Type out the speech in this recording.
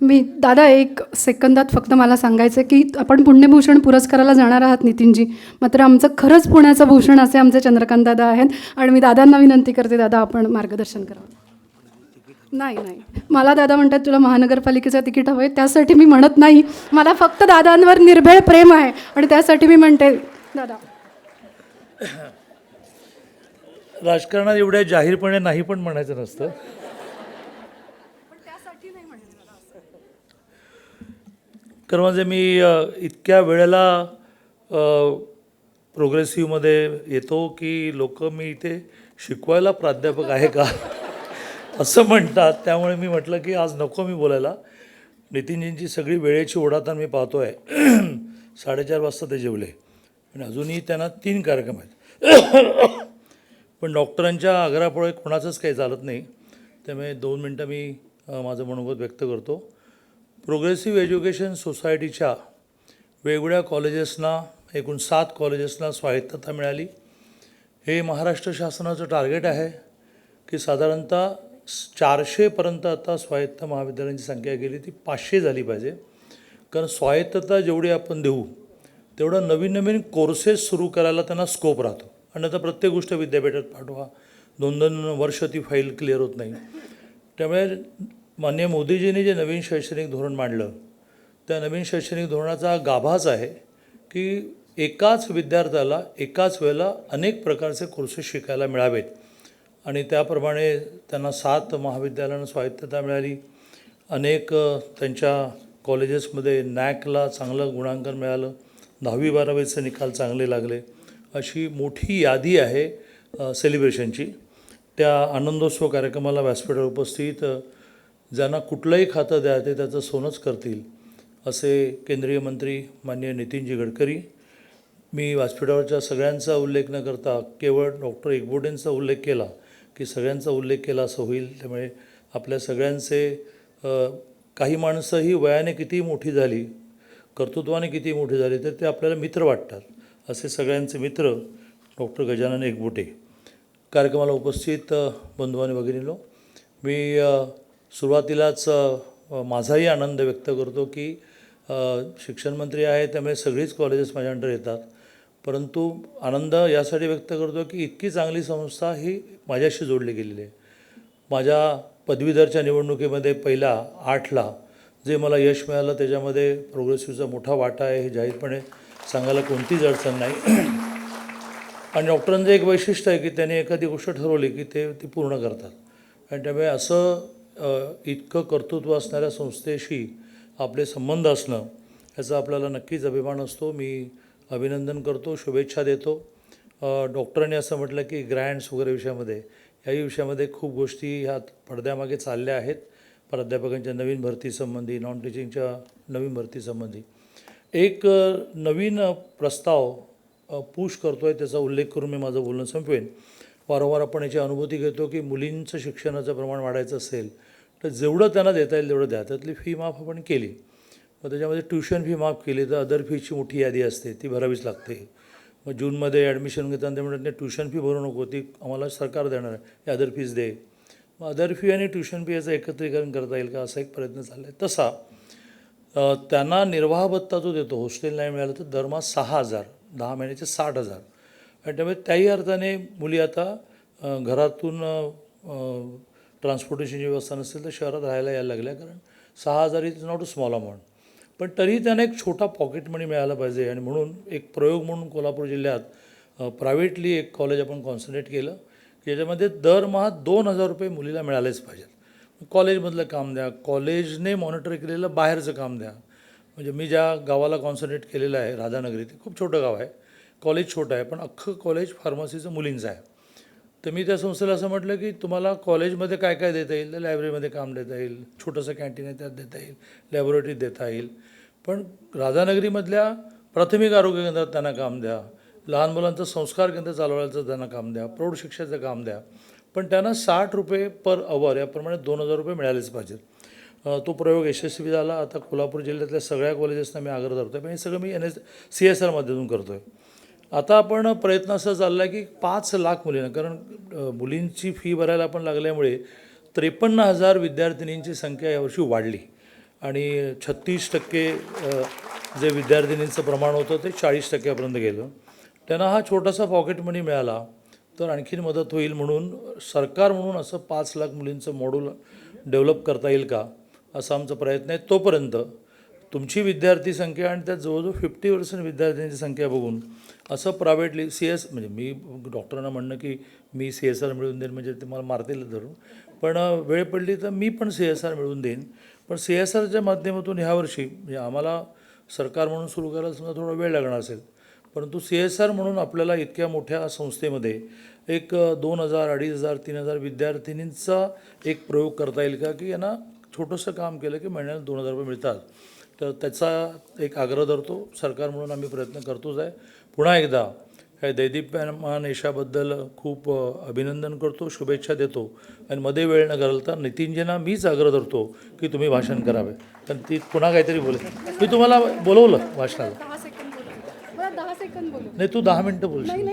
मी दादा एक सेकंदात फक्त मला सांगायचं की आपण पुण्यभूषण पुरस्काराला जाणार आहात नितीनजी. मात्र आमचं खरंच पुण्याचं भूषण असे आमचे चंद्रकांत दादा आहेत आणि मी दादांना विनंती करते दादा आपण मार्गदर्शन करावं नाही नाही. मला दादा म्हणतात तुला महानगरपालिकेचं तिकीट हवं आहे त्यासाठी मी म्हणत नाही. मला फक्त दादांवर निर्भेळ प्रेम आहे. आणि त्यासाठी मी म्हणते दादा. राजकारणात एवढ्या जाहीरपणे नाही पण म्हणायचं नसतं. तर म्हणजे मी इतक्या वेळेला प्रोग्रेसिव्हमध्ये येतो की लोक मी इथे शिकवायला प्राध्यापक आहे का? असं म्हणतात. त्यामुळे मी म्हटलं की आज नको मी बोलायला. नितीनजींची सगळी वेळेची ओढाताण मी पाहतो आहे साडेचार वाजता ते जेवले. आणि अजूनही त्यांना तीन कार्यक्रम आहेत. पण डॉक्टरांच्या आग्रहापुढे कोणाचंच काही चालत नाही. त्यामुळे दोन मिनटं मी माझं मनोगत व्यक्त करतो. प्रोग्रेसिव्ह एज्युकेशन सोसायटीच्या वेगवेगळ्या कॉलेजेसना एकूण सात कॉलेजेसना स्वायत्तता मिळाली. हे महाराष्ट्र शासनाचं टार्गेट आहे की साधारणतः चारशेपर्यंत आता स्वायत्त महाविद्यालयांची संख्या गेली ती पाचशे झाली पाहिजे. कारण स्वायत्तता जेवढी आपण देऊ तेवढं नवीन नवीन कोर्सेस सुरू करायला त्यांना स्कोप राहतो. आणि आता प्रत्येक गोष्ट विद्यापीठात पाठवा. दोन दोन वर्ष ती फाईल क्लिअर होत नाही. त्यामुळे माननीय मोदीजींनी जे नवीन शैक्षणिक धोरण मांडलं त्या नवीन शैक्षणिक धोरणाचा गाभाच आहे की एकाच विद्यार्थ्याला एकाच वेळेला अनेक प्रकारचे कोर्सेस शिकायला मिळावेत. आणि त्याप्रमाणे त्यांना सात महाविद्यालयांना स्वायत्तता मिळाली. अनेक त्यांच्या कॉलेजेसमध्ये नॅकला चांगलं गुणांकन मिळालं. दहावी बारावीचे निकाल चांगले लागले. अशी मोठी यादी आहे सेलिब्रेशनची त्या आनंदोत्सव कार्यक्रमाला व्यासपीठावर उपस्थित ज्यांना कुठलंही खातं द्या ते त्याचं सोनंच करतील असे केंद्रीय मंत्री माननीय नितीनजी गडकरी. मी व्यासपीठावरच्या सगळ्यांचा उल्लेख न करता केवळ डॉक्टर एकबोटेंचा उल्लेख केला की सगळ्यांचा उल्लेख केला असं होईल. त्यामुळे आपल्या सगळ्यांचे काही माणसं ही वयाने किती मोठी झाली कर्तृत्वाने किती मोठी झाली तर ते आपल्याला मित्र वाटतात असे सगळ्यांचे मित्र डॉक्टर गजानन एकबोटे. कार्यक्रमाला उपस्थित बंधू आणि भगिनीलो मी सुरुवातीलाच माझाही आनंद व्यक्त करतो की शिक्षणमंत्री आहे त्यामुळे सगळीच कॉलेजेस माझ्या अंडर येतात. परंतु आनंद यासाठी व्यक्त करतो की इतकी चांगली संस्था ही माझ्याशी जोडली गेलेली आहे. माझ्या पदवीधरच्या निवडणुकीमध्ये पहिला आठला जे मला यश मिळालं त्याच्यामध्ये प्रोग्रेसिव्हचा मोठा वाटा आहे हे जाहीरपणे सांगायला कोणतीच अडचण नाही. आणि डॉक्टरांचं एक वैशिष्ट्य आहे की त्यांनी एखादी गोष्ट ठरवली की ते ती पूर्ण करतात. आणि त्यामुळे असं इतकं कर्तृत्व असणाऱ्या संस्थेशी आपले संबंध असणं याचा आपल्याला नक्कीच अभिमान असतो. मी अभिनंदन करतो शुभेच्छा देतो. डॉक्टरांनी असं म्हटलं की ग्रँड्स वगैरे विषयामध्ये याही विषयामध्ये खूप गोष्टी ह्या पडद्यामागे चालल्या आहेत. प्राध्यापकांच्या नवीन भरतीसंबंधी नॉन टीचिंगच्या नवीन भरतीसंबंधी एक नवीन प्रस्ताव पुश करतो आहे त्याचा उल्लेख करून मी माझं बोलणं संपवेन. वारंवार आपण याची अनुभूती घेतो की मुलींचं शिक्षणाचं प्रमाण वाढायचं असेल तर जेवढं त्यांना देता येईल तेवढं द्या. त्यातली फी माफ आपण केली. मग त्याच्यामध्ये ट्युशन फी माफ केली तर अदर फीची मोठी यादी असते ती भरावीच लागते. मग जूनमध्ये ॲडमिशन घेताना ते म्हणतात ट्युशन फी भरू नको ती आम्हाला सरकार देणार आहे हे अदर फीज दे. मग अदर फी आणि ट्युशन फी याचं एकत्रीकरण करता येईल का असा एक प्रयत्न चालला आहे तसा त्यांना निर्वाह भत्ता जो देतो हॉस्टेल नाही मिळालं तर दरमहा सहा हजार दहा महिन्याचे साठ हजार. आणि त्यामुळे त्याही अर्थाने मुली आता घरातून ट्रान्सपोर्टेशनची व्यवस्था नसेल तर शहरात राहायला यायला लागल्या. कारण सहा हजार is not a small amount पण तरीही त्यांना एक छोटा पॉकेट मनी मिळाला पाहिजे. आणि म्हणून एक प्रयोग म्हणून कोल्हापूर जिल्ह्यात प्रायव्हेटली एक कॉलेज आपण कॉन्सन्ट्रेट केलं की याच्यामध्ये दरमहा दोन हजार रुपये मुलीला मिळालेच पाहिजेत. कॉलेजमधलं काम द्या कॉलेजने मॉनिटर केलेलं बाहेरचं काम द्या. म्हणजे मी ज्या गावाला कॉन्सन्ट्रेट केलेलं आहे राधानगरी ते खूप छोटं गाव आहे. कॉलेज छोटं आहे पण अख्खं कॉलेज फार्मसीचं मुलींचं आहे. तर मी त्या संस्थेला असं म्हटलं की तुम्हाला कॉलेजमध्ये काय काय देता येईल? तर लायब्ररीमध्ये काम देता येईल छोटंसं कॅन्टीन आहे त्यात देता येईल लॅबोरेटरीत देता येईल. पण राधानगरीमधल्या प्राथमिक आरोग्य केंद्रात त्यांना काम द्या लहान मुलांचं संस्कार केंद्र चालवायचं त्यांना काम द्या प्रौढ शिक्षणाचं काम द्या. पण त्यांना साठ रुपये पर अवर याप्रमाणे दोन हजार रुपये मिळालेच पाहिजेत. तो प्रयोग यशस्वी झाला. आता कोल्हापूर जिल्ह्यातल्या सगळ्या कॉलेजेसना मी आग्रह धरतो आहे पण हे सगळं मी एन एस सी एस आरमधून करतो आहे आता आपण प्रयत्न असा चालला आहे की पाच लाख मुलींना कारण मुलींची फी भरायला आपण लागल्यामुळे त्रेपन्न हजार विद्यार्थिनींची संख्या यावर्षी वाढली. आणि छत्तीस टक्के जे विद्यार्थिनींचं प्रमाण होतं ते चाळीस टक्क्यापर्यंत गेलं. त्यांना हा छोटासा पॉकेट मनी मिळाला तर आणखीन मदत होईल म्हणून सरकार म्हणून असं पाच लाख मुलींचं मॉड्यूल डेव्हलप करता येईल का असा आमचा प्रयत्न आहे तोपर्यंत. तुमची विद्यार्थी संख्या आणि त्यात जवळजवळ फिफ्टी पर्सेंट विद्यार्थ्यांची संख्या बघून असं प्रायव्हेटली सी एस म्हणजे मी डॉक्टरांना म्हणणं की मी सी एस आर मिळवून देईन म्हणजे ते मला मारतील धरून. पण वेळ पडली तर मी पण सी एस आर मिळवून देईन. पण सी एस आरच्या माध्यमातून ह्यावर्षी म्हणजे आम्हाला सरकार म्हणून सुरू करायला समजा थोडा वेळ लागणार असेल परंतु सी एस आर म्हणून आपल्याला इतक्या मोठ्या संस्थेमध्ये एक दोन हजार अडीच हजार तीन हजार विद्यार्थिनींचा एक प्रयोग करता येईल का? की यांना छोटंसं काम केलं की महिन्याला दोन हजार रुपये मिळतात. तर त्याचा एक आग्रह धरतो. सरकार म्हणून आम्ही प्रयत्न करतोच आहे. पुन्हा एकदा ह्या दैदिप्यमान यशाबद्दल खूप अभिनंदन करतो शुभेच्छा देतो. आणि मध्ये वेळ न घालता नितीनजींना मीच आग्रह धरतो की तुम्ही भाषण करावे. कारण ती पुन्हा काहीतरी बोलेल. मी तुम्हाला बोलवलं भाषणाला. बोलू. बोलू. नाही तू दहा मिनटं बोलशील.